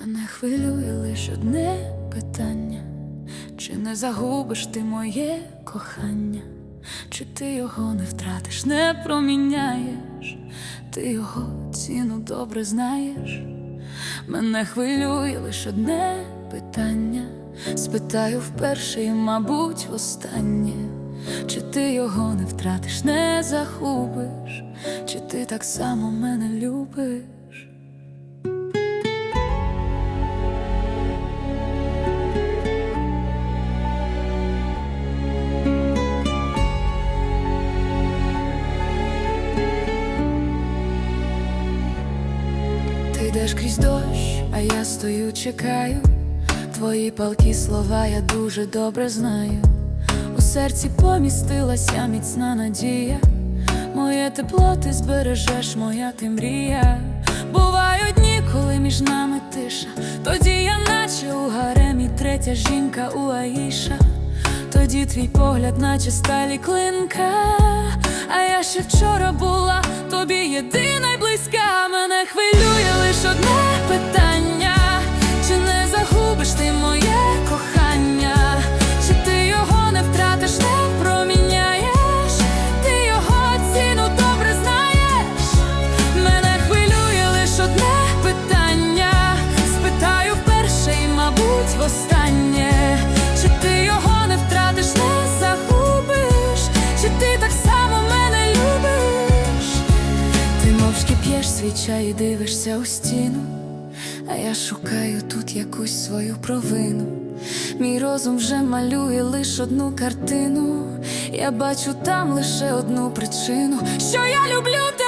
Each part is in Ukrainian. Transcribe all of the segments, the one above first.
Мене хвилює лише одне питання, чи не загубиш ти моє кохання, чи ти його не втратиш, не проміняєш, ти його ціну добре знаєш. Мене хвилює лише одне питання, спитаю вперше і, мабуть, востаннє, чи ти його не втратиш, не загубиш, чи ти так само мене любиш. Йдеш крізь дощ, а я стою, чекаю. Твої палкі слова я дуже добре знаю. У серці помістилася міцна надія. Моє тепло ти збережеш, моя ти мрія. Бувають дні, коли між нами тиша. Тоді я, наче у гаремі, третя жінка у Аїша. Тоді твій погляд, наче сталі клинка. А я ще вчора була тобі єдина близька. Мене хвилює лише одне питання: і дивишся у стіну. А я шукаю тут якусь свою провину. Мій розум вже малює лише одну картину. Я бачу там лише одну причину, що я люблю тебе.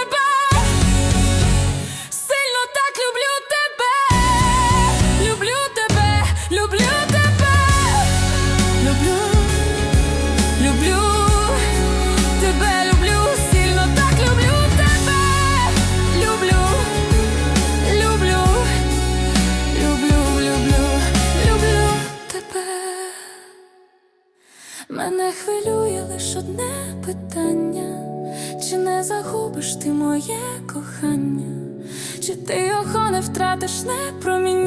Мене хвилює лише одне питання, чи не загубиш ти моє кохання, чи ти його не втратиш, не проміняєш,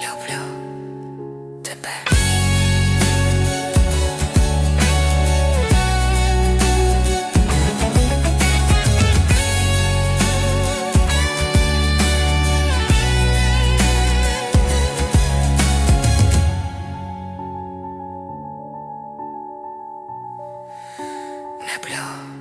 люблю тебе. Люблю.